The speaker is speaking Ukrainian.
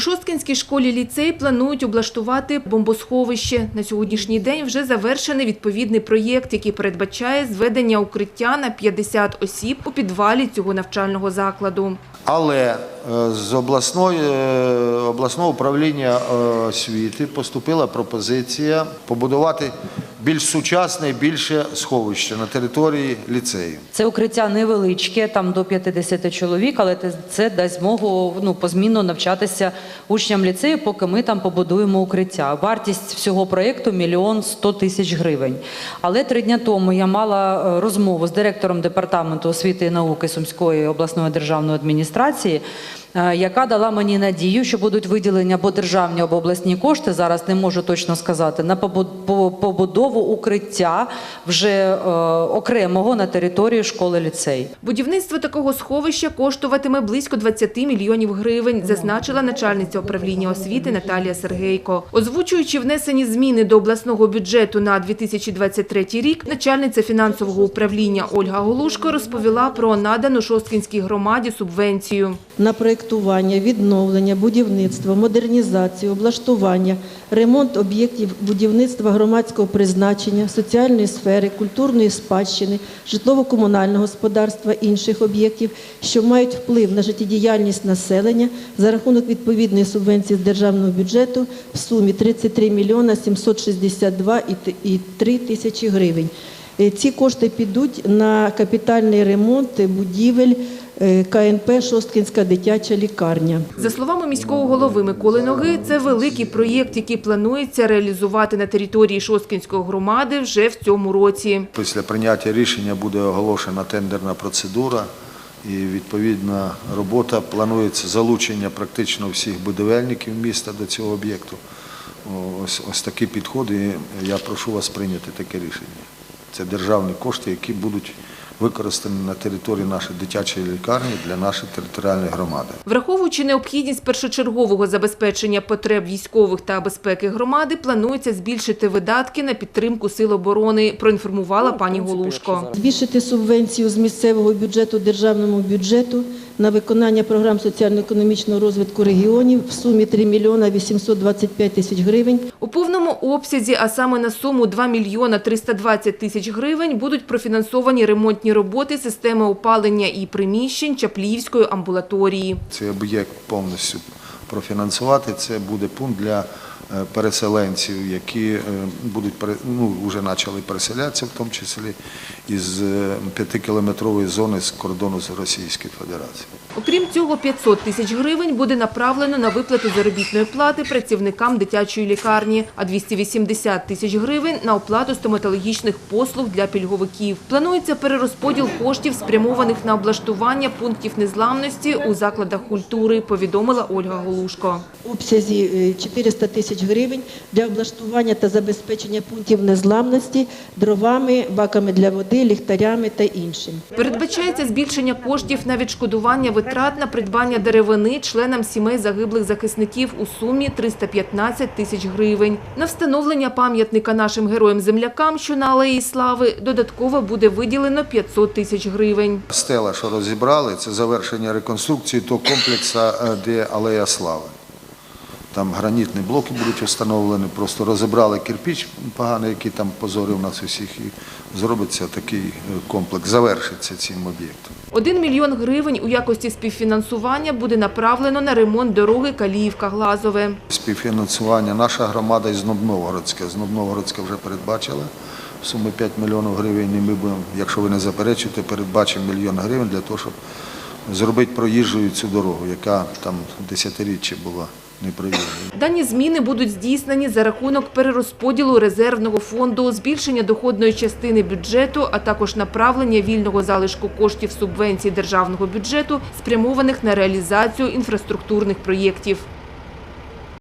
У Шосткинській школі ліцей планують облаштувати бомбосховище. На сьогоднішній день вже завершений відповідний проєкт, який передбачає зведення укриття на 50 осіб у підвалі цього навчального закладу. Але е, з обласної, е, обласного управління е, освіти поступила пропозиція побудувати більш сучасне більше сховище на території ліцею. Це укриття невеличке, там до 50 чоловік, але це дасть змогу ну, позмінно навчатися учням ліцею, поки ми там побудуємо укриття. Вартість всього проєкту – мільйон 100 тисяч гривень. Але три дня тому я мала е, розмову з директором департаменту освіти і науки Сумської обласної державної адміністрації, яка дала мені надію, що будуть виділені або державні, або обласні кошти, зараз не можу точно сказати, на побу- побудову укриття вже е, окремого на території школи ліцей. Будівництво такого сховища коштуватиме близько 20 мільйонів гривень, зазначила начальниця управління освіти Наталія Сергейко. Озвучуючи внесені зміни до обласного бюджету на 2023 рік, начальниця фінансового управління Ольга Голушко розповіла про надану Шосткінській громаді субвенцію. на проєктування, відновлення, будівництво, модернізацію, облаштування, ремонт об'єктів будівництва громадського призначення, соціальної сфери, культурної спадщини, житлово-комунального господарства, інших об'єктів, що мають вплив на життєдіяльність населення за рахунок відповідної субвенції з державного бюджету в сумі 33 мільйона 762 і 3 тисячі гривень. Е, Ці кошти підуть на капітальний ремонт будівель е, КНП Шосткінська дитяча лікарня. За словами міського голови Миколи Ноги, це великий проєкт, який планується реалізувати на території Шосткінської громади вже в цьому році. Після прийняття рішення буде оголошена тендерна процедура і відповідна робота. Планується залучення практично всіх будівельників міста до цього об'єкту. Ось, ось такі підходи. Я прошу вас прийняти таке рішення. Це державні кошти, які будуть використані на території нашої дитячої лікарні для нашої територіальної громади. Враховуючи необхідність першочергового забезпечення потреб військових та безпеки громади, планується збільшити видатки на підтримку сил оборони, проінформувала пані Голушко. Збільшити субвенцію з місцевого бюджету державному бюджету на виконання програм соціально-економічного розвитку регіонів в сумі 3 мільйона 825 тисяч гривень. У повному обсязі, а саме на суму 2 мільйона 320 тисяч гривень, будуть профінансовані ремонтні роботи системи опалення і приміщень Чапліївської амбулаторії. Цей об'єкт повністю профінансувати. Це буде пункт для переселенців, які е, будуть ну, вже почали переселятися, в тому числі із е, п'ятикілометрової зони з кордону з Російською Федерацією. Окрім цього, 500 тисяч гривень буде направлено на виплату заробітної плати працівникам дитячої лікарні, а 280 тисяч гривень – на оплату стоматологічних послуг для пільговиків. Планується перерозподіл коштів, спрямованих на облаштування пунктів незламності у закладах культури, повідомила Ольга Голушко. Обсязі е, 400 тисяч гривень для облаштування та забезпечення пунктів незламності дровами, баками для води, ліхтарями та іншим. Передбачається збільшення коштів на відшкодування витрат на придбання деревини членам сімей загиблих захисників у сумі 315 тисяч гривень. На встановлення пам'ятника нашим героям-землякам, що на Алеї Слави, додатково буде виділено 500 тисяч гривень. Стела, що розібрали, це завершення реконструкції того комплексу, е, де Алея Слави. Там гранітні блоки будуть встановлені, просто розібрали кирпіч поганий, який там позорив нас усіх, і зробиться такий е, комплекс, завершиться цим об'єктом. 1 мільйон гривень у якості співфінансування буде направлено на ремонт дороги Каліївка-Глазове. Співфінансування наша громада із Знобновгородська. Знобновгородська вже передбачила в сумі 5 мільйонів гривень, і ми будемо, якщо ви не заперечуєте, передбачимо мільйон гривень для того, щоб зробити проїжджою цю дорогу, яка там десятиріччя була. Дані зміни будуть здійснені за рахунок перерозподілу резервного фонду, збільшення доходної частини бюджету, а також направлення вільного залишку коштів субвенцій державного бюджету, спрямованих на реалізацію інфраструктурних проєктів.